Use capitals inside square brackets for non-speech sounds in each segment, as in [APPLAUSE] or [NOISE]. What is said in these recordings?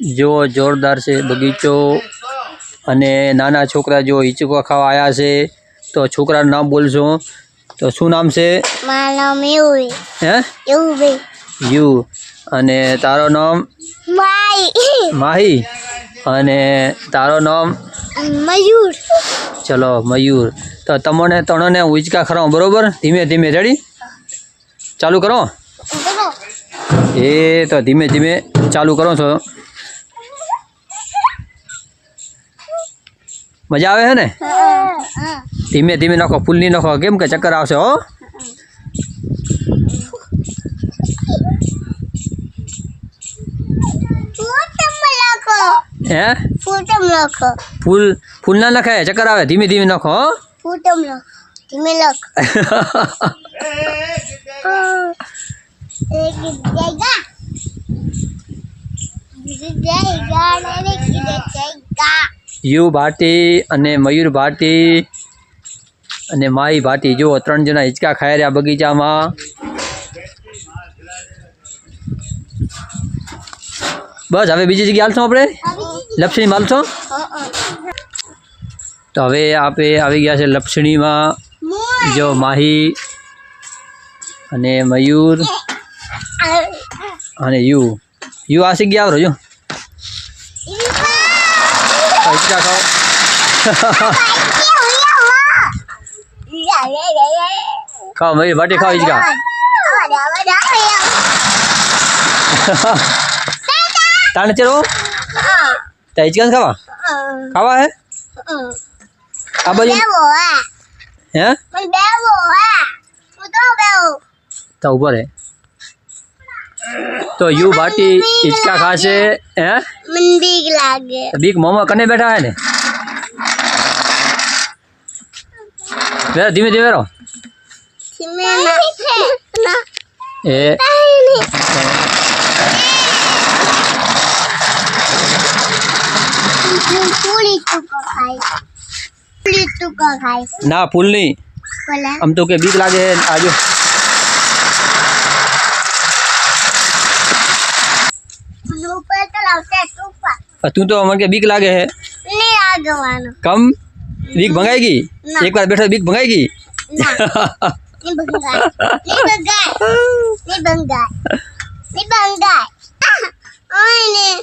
જો જોરદાર છે બગીચો અને નાના છોકરા જો હિંચકો ખાવા આવ્યા છે. તો છોકરાનું નામ બોલશો તો શું નામ છે? મારું નામ એવું હે? યુ અને તારો નામ? માહી. અને તારો નામ? મયુર. ચલો મયુર. તો તમને ત્રણને ઉંચકા ખરાવ બરોબર? ધીમે ધીમે રેડી ચાલુ કરો? એ તો ધીમે ધીમે ચાલુ કરો છો. મજા આવે છે ને? ધીમે ધીમે નાખો ફૂલ નહીં નાખો. કેમ કે ચક્કર આવશે હો? ફોટમ લખો હે? ફોટમ લખો ફૂલ ફૂલ ના નખાય ચક્કર આવે. ધીમે ધીમે નાખો હો? ફોટમ લખો ધીમે લખ [LAUGHS] યુ ભાટી અને મયુર ભાટી અને માઈ ભાટી જુઓ ત્રણ જણા હિંચકા ખાઈ રહ્યા બગીચામાં. બસ હવે બીજી જગ્યાએ હાલશું આપણે? લપસણીમાં હાલશો? તો હવે આપણે આવી ગયા છે લપસણીમાં. જો માહી અને મયુર અને યુ. યુ આસી ગયા આવરો જો? હિંચકા ખાઓ ખાઓ મયુર ભાટી ખાઓ હિંચકા તાણે ચલો ત્યાં હિંચકા નથી ખાવા ખાવા હે આ બાજુ હે તો ઉપર હે તો યુ ભાટી હિંચકા ખાશે હે મને બીક લાગે બીક મોમાં કને બેઠા હે ને વેરો ધીમે ધીમે વેરો એ પૂરી ટુકો ખાય પૂરી ટુકો ખાય ના ફૂલ નહીં બોલા આમ તો કે બીક લાગે હે આજો એક વાર બેઠો બીક ભંગાઈ ગઈ ના નહીં બંગાય નહીં બંગાય નહીં બંગાય નહીં બંગાય ઓય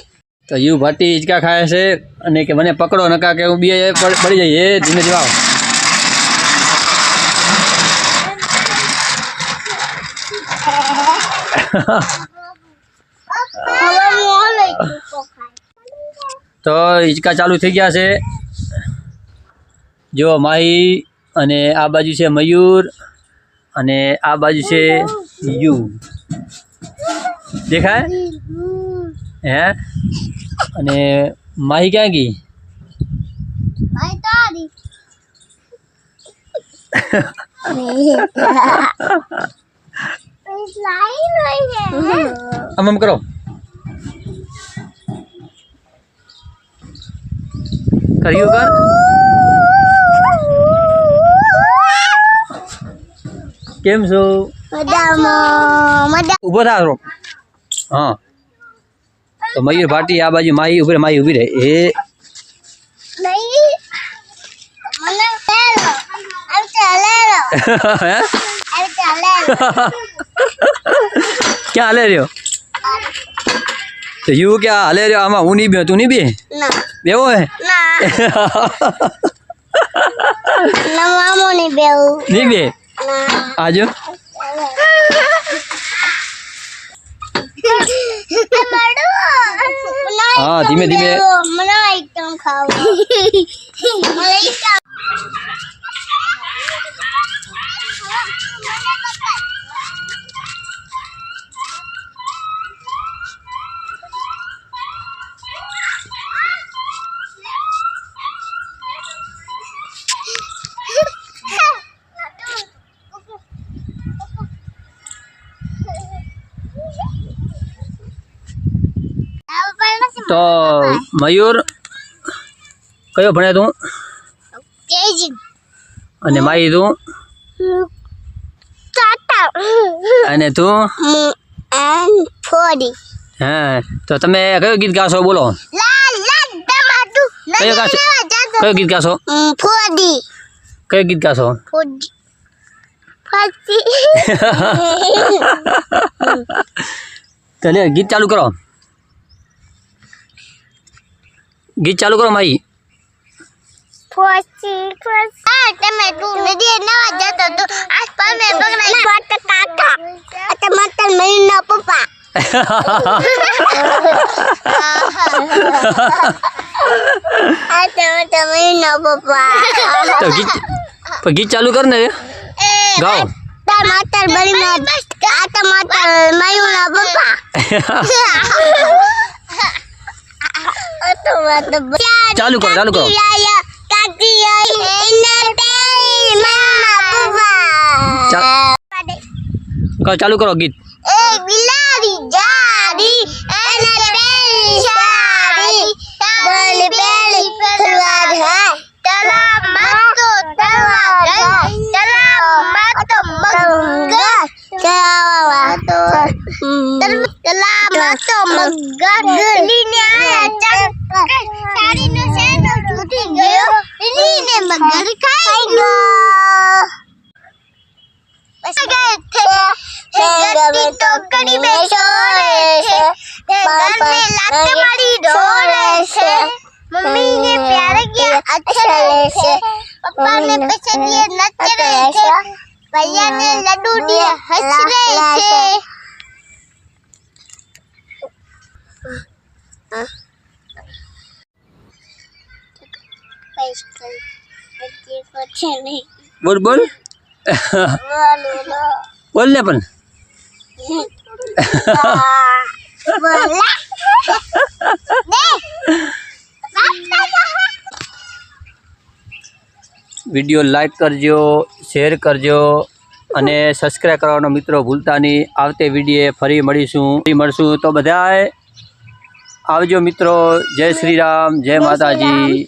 તો યુ ભાટી હિંચકા ખાય છે અને કે મને પકડો નકા કે હું બે પડ- પડી જઈએ એ ધીમે ધીમે આવો હવે મોં લઈ ટુકો ખાય તો હિંચકા ચાલુ થઈ ગયા છે. જો માહી અને આ બાજુ છે મયુર અને આ બાજુ છે યુ. દેખાય? હે? અને માહી ક્યાં ગઈ? [LAUGHS] આમ કરો. કર્યું કર કેમ છો? ઊભો થા હા. તો મયુર ભાટી આ બાજુ માઈ ઊભી માઈ ઊભી રહે. એ [LAUGHS] [LAUGHS] ક્યાં હાલે રહ્યો? તો યુ કે હાલે રહ્યો આમાં હું નહીં બે તું નહીં બે બેવો હે? [LAUGHS] નહીં બે આજો [LAUGHS] હા, ધીમે ધીમે. [LAUGHS] તો મયુર કયો ભણે તું? અને માઈ તું? અને તું? હા તો તમે કયો ગીત ગાશો બોલો. કયો ગાશો? કયું ગીત ગાશો? કયો કયું ગીત ગાશો? ફોડી ફાસી [LAUGHS] તો લે ગીત ચાલુ કરો. ટમાટર ચાલુ પપ્પા. [LAUGHS] માઈ ગીત ગીત ચાલુ કર ને ગાઓ. ટમાટર આ ટમાટર પપ્પા. [LAUGHS] ચાલુ કરો ચાલુ કરો કાકી આઈ એના પેરી મમ્મા પપ્પા ચા- કહો, ચાલુ કરો ગીત એ બિલાડી સાડીનો છોડે છે તે ઘરને લાત ઢોળે છે મમ્મીને પ્યાર ગયા છે પપ્પાને પૈસા દિયે નચ રહે છે ભૈયાને લડુ દિયે હસ છે બોલ બોલ. બોલ ને પણ. વીડિયો લાઈક કરજો શેર કરજો અને સબસ્ક્રાઈબ કરવાનો મિત્રો ભૂલતા નહીં. આવતી વીડિયો ફરી મળીશું. ફરી મળશું તો બધાએ આવજો મિત્રો. જય શ્રી રામ. જય માતાજી.